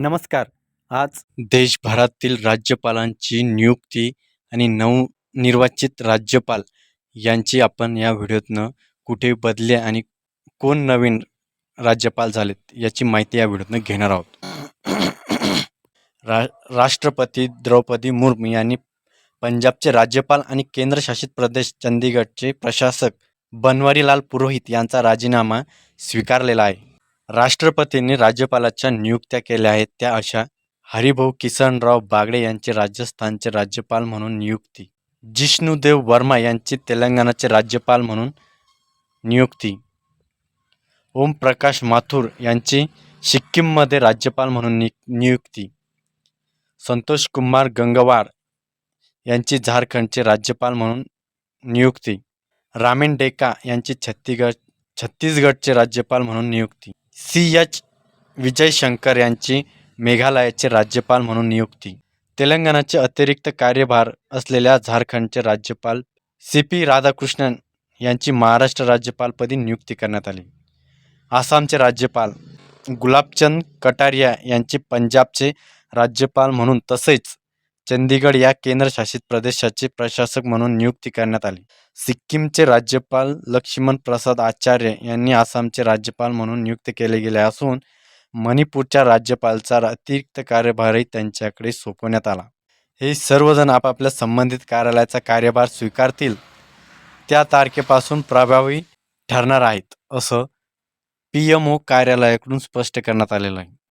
नमस्कार. आज देशभरातील राज्यपालांची नियुक्ती आणि नवनिर्वाचित राज्यपाल यांची आपण या व्हिडिओतनं कुठे बदले आणि कोण नवीन राज्यपाल झालेत याची माहिती या व्हिडिओतनं घेणार आहोत. रा राष्ट्रपती द्रौपदी मुर्मू यांनी पंजाबचे राज्यपाल आणि केंद्रशासित प्रदेश चंदीगडचे प्रशासक बनवारीलाल पुरोहित यांचा राजीनामा स्वीकारलेला आहे. राष्ट्रपतींनी राज्यपालाच्या नियुक्त्या केल्या आहेत. त्या अशा हरिभाऊ किसनराव बागडे यांची राजस्थानचे राज्यपाल म्हणून नियुक्ती. जिष्णुदेव वर्मा यांची तेलंगणाचे राज्यपाल म्हणून नियुक्ती. ओमप्रकाश माथुर यांची सिक्कीममध्ये राज्यपाल म्हणून नि नियुक्ती. संतोष कुमार गंगवार यांची झारखंडचे राज्यपाल म्हणून नियुक्ती. रामेन डेका यांची छत्तीगड छत्तीसगडचे राज्यपाल म्हणून नियुक्ती. सी एच विजयशंकर यांची मेघालयाचे राज्यपाल म्हणून नियुक्ती. तेलंगणाचे अतिरिक्त कार्यभार असलेल्या झारखंडचे राज्यपाल सी पी राधाकृष्णन यांची महाराष्ट्र राज्यपालपदी नियुक्ती करण्यात आली. आसामचे राज्यपाल गुलाबचंद कटारिया यांची पंजाबचे राज्यपाल म्हणून तसेच चंदीगड या केंद्रशासित प्रदेशाचे प्रशासक म्हणून नियुक्ती करण्यात आली. सिक्कीमचे राज्यपाल लक्ष्मण प्रसाद आचार्य यांनी आसामचे राज्यपाल म्हणून नियुक्त केले गेले असून मणिपूरच्या राज्यपालचा अतिरिक्त कार्यभारही त्यांच्याकडे सोपवण्यात आला. हे सर्वजण आपापल्या संबंधित कार्यालयाचा कार्यभार स्वीकारतील त्या तारखेपासून प्रभावी ठरणार आहेत असं पी एम ओ कार्यालयाकडून स्पष्ट करण्यात आलेलं आहे.